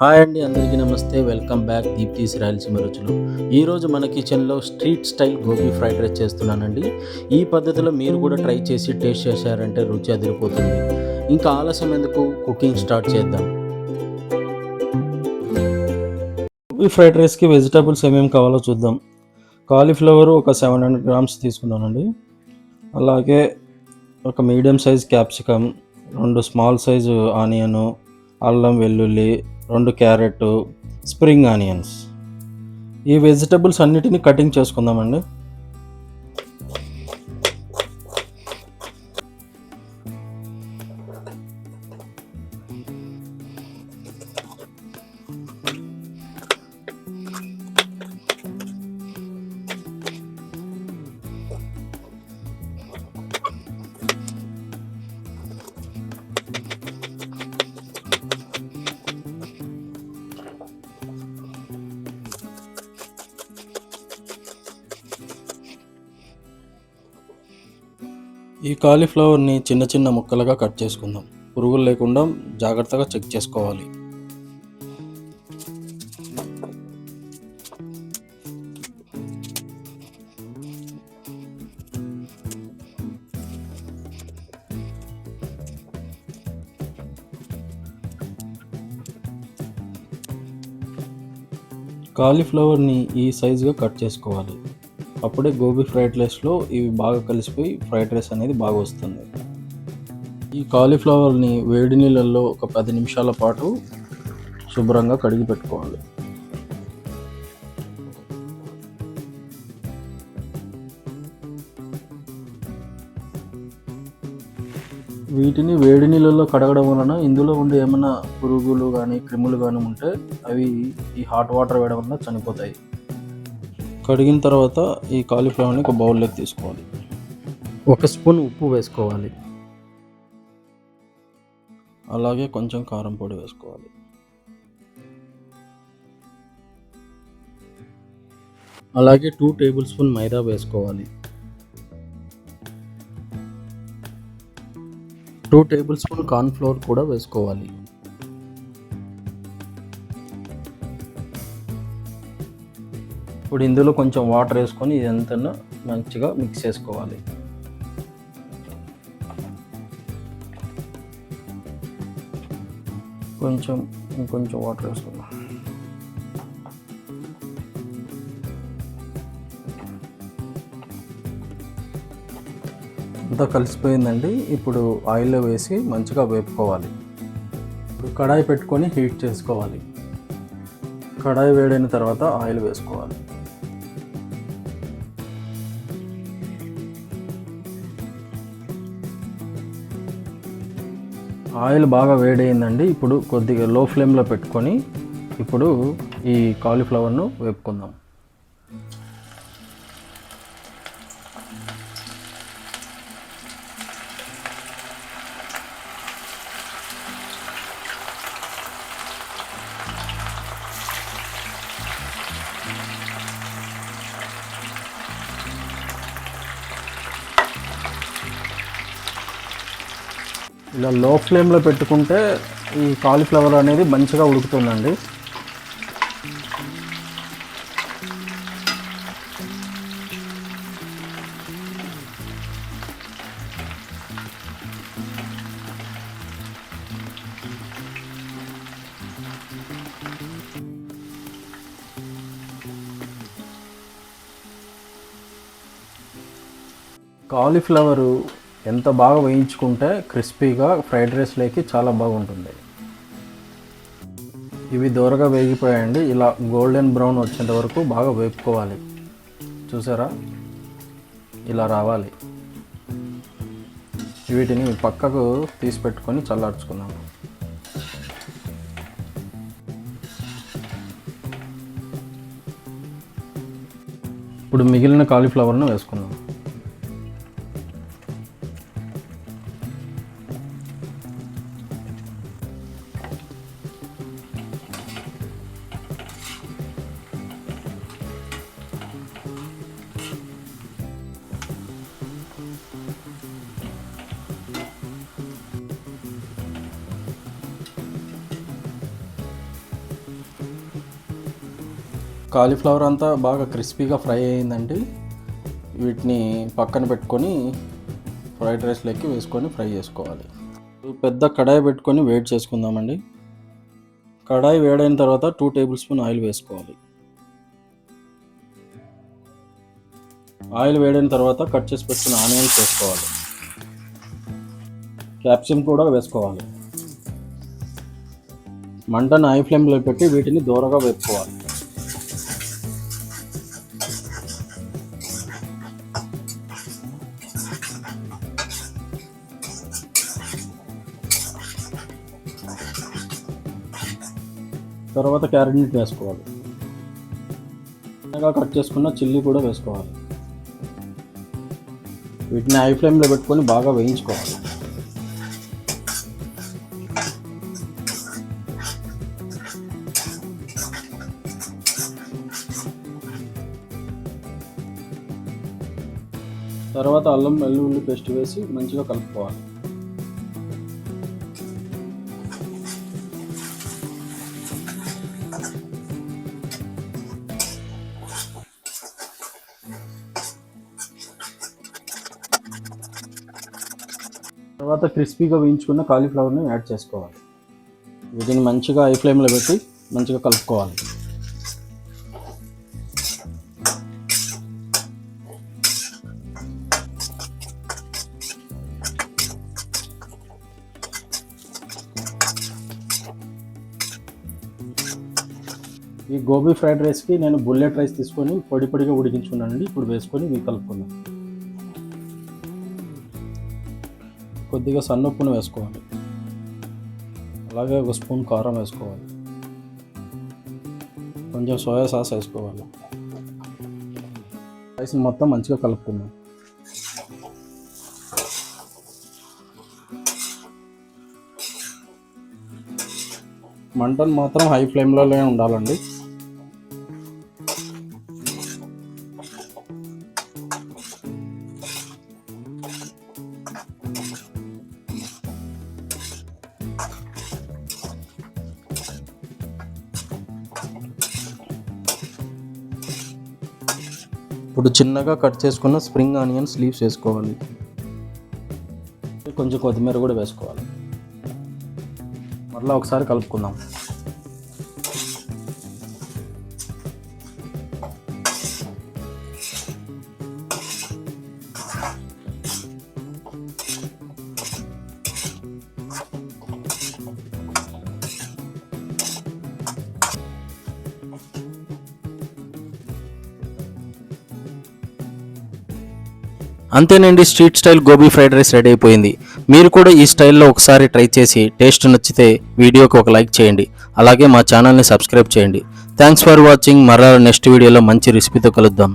Hi అండి అందరికీ నమస్తే. Welcome back. దీప్తీస్ రాయలసీమ రుచులు. ఈరోజు మన కిచెన్లో street style gobi fried rice చేస్తున్నానండి. ఈ పద్ధతిలో మీరు కూడా ట్రై చేసి టేస్ట్ చేశారంటే రుచి అదిరిపోతుంది. ఇంకా ఆలస్యం ఎందుకు? కుకింగ్ స్టార్ట్ చేద్దాం. గోబీ ఫ్రైడ్ రైస్కి వెజిటబుల్స్ ఏమేమి కావాలో చూద్దాం. కాలీఫ్లవర్ ఒక సెవెన్ హండ్రెడ్ గ్రామ్స్ తీసుకున్నానండి. అలాగే ఒక మీడియం సైజ్ క్యాప్సికమ్ రెండు స్మాల్ సైజు ఆనియను అల్లం వెల్లుల్లి రెండు క్యారెట్ స్ప్రింగ్ ఆనియన్స్. ఈ వెజిటబుల్స్ అన్నిటిని కటింగ్ చేసుకుందామండి. ఈ కాలీఫ్లవర్ని చిన్న చిన్న ముక్కలుగా కట్ చేసుకుందాం. పురుగులు లేకుండా జాగ్రత్తగా చెక్ చేసుకోవాలి. కాలీఫ్లవర్ని ఈ సైజుగా కట్ చేసుకోవాలి. అప్పుడే గోబీ ఫ్రైడ్ రైస్లో ఇవి బాగా కలిసిపోయి ఫ్రైడ్ రైస్ అనేది బాగా వస్తుంది. ఈ కాలీఫ్లవర్ని వేడి నీళ్ళల్లో ఒక పది నిమిషాల పాటు శుభ్రంగా కడిగి పెట్టుకోవాలి. వీటిని వేడి నీళ్ళల్లో కడగడం వలన ఇందులో ఉండే ఏమైనా పురుగులు కానీ క్రిములు కానీ ఉంటే అవి ఈ హాట్ వాటర్ వేయడం వల్ల చనిపోతాయి. కడిగిన తర్వాత ఈ కాలీఫ్లవర్ని ఒక బౌల్లోకి తీసుకోవాలి. ఒక స్పూన్ ఉప్పు వేసుకోవాలి. అలాగే కొంచెం కారం పొడి వేసుకోవాలి. అలాగే టూ టేబుల్ స్పూన్ మైదా వేసుకోవాలి. టూ టేబుల్ స్పూన్ కార్న్ఫ్లోర్ కూడా వేసుకోవాలి. ఇప్పుడు ఇందులో కొంచెం వాటర్ వేసుకొని ఇదంతా మంచిగా మిక్స్ చేసుకోవాలి. కొంచెం ఇంకొంచెం వాటర్ వేసుకుందాం. అంతా కలిసిపోయిందండి. ఇప్పుడు ఆయిల్లో వేసి మంచిగా వేపుకోవాలి. ఇప్పుడు కడాయి పెట్టుకొని హీట్ చేసుకోవాలి. కడాయి వేడైన తర్వాత ఆయిల్ వేసుకోవాలి. ఆయిల్ బాగా వేడైందండి. ఇప్పుడు కొద్దిగా లో ఫ్లేమ్లో పెట్టుకొని ఇప్పుడు ఈ కాలీఫ్లవర్ను వేపుకుందాం. ఇలా లో ఫ్లేమ్లో పెట్టుకుంటే ఈ కాలీఫ్లవర్ అనేది మంచిగా ఉడుకుతుందండి. కాలీఫ్లవరు ఎంత బాగా వేయించుకుంటే క్రిస్పీగా ఫ్రైడ్ రైస్లోకి చాలా బాగుంటుంది. ఇవి దూరగా వేగిపోయాయండి. ఇలా గోల్డెన్ బ్రౌన్ వచ్చేంత వరకు బాగా వేపుకోవాలి. చూసారా? ఇలా రావాలి. వీటిని పక్కకు తీసి పెట్టుకొని చల్లార్చుకుందాం. ఇప్పుడు మిగిలిన కాలీఫ్లవర్ను వేసుకుందాం. కాలీఫ్లవర్ అంతా బాగా క్రిస్పీగా ఫ్రై అయిందండి. వీటిని పక్కన పెట్టుకొని ఫ్రైడ్ రైస్లోకి వేసుకొని ఫ్రై చేసుకోవాలి. పెద్ద కడాయి పెట్టుకొని వేడి చేసుకుందామండి. కడాయి వేడైన తర్వాత టూ టేబుల్ స్పూన్ ఆయిల్ వేసుకోవాలి. ఆయిల్ వేడైన తర్వాత కట్ చేసి పెట్టుకున్న ఆనియన్స్ వేసుకోవాలి. క్యాప్సిమ్ కూడా వేసుకోవాలి. మంటను హై ఫ్లేమ్లో పెట్టి వీటిని దూరగా వేపుకోవాలి. తర్వాత క్యారెట్ వేసుకోవాలి. చిన్నగా కట్ చేసుకున్న చిల్లీ కూడా వేసుకోవాలి. వీటిని హై ఫ్లేమ్లో పెట్టుకొని బాగా వేయించుకోవాలి. తర్వాత అల్లం వెల్లుల్లి పేస్ట్ వేసి మంచిగా కలుపుకోవాలి. తర్వాత క్రిస్పీగా వేయించుకున్న కాలీఫ్లవర్ని యాడ్ చేసుకోవాలి. వీటిని మంచిగా ఐ ఫ్లేమ్లో పెట్టి మంచిగా కలుపుకోవాలి. ఈ గోబీ ఫ్రైడ్ రైస్కి నేను బుల్లెట్ రైస్ తీసుకొని పొడి పొడిగా ఉడికించుకున్నానండి. ఇప్పుడు వేసుకొని ఇవి కలుపుకున్నాను కొద్దిగా సన్నప్పును వేసుకోవాలి. అలాగే ఒక స్పూన్ కారం వేసుకోవాలి. కొంచెం సోయా సాస్ వేసుకోవాలి. రైస్ మొత్తం మంచిగా కలుపుకుందాం. మంటను మాత్రం హై ఫ్లేమ్లోనే ఉండాలండి. ఇప్పుడు చిన్నగా కట్ చేసుకున్న స్ప్రింగ్ ఆనియన్స్ లీవ్స్ వేసుకోవాలి. కొంచెం కొత్తిమీర కూడా వేసుకోవాలి. మరలా ఒకసారి కలుపుకుందాం. అంతేనండి street style gobi fried rice ready అయిపోయింది. మీరు కూడా ఈ స్టైల్లో ఒకసారి ట్రై చేసి టేస్ట్ నచ్చితే వీడియోకి ఒక లైక్ చేయండి. అలాగే మా ఛానల్ని సబ్స్క్రైబ్ చేయండి. Thanks for watching. మరలా నెక్స్ట్ వీడియోలో మంచి రెసిపీతో కలుద్దాం.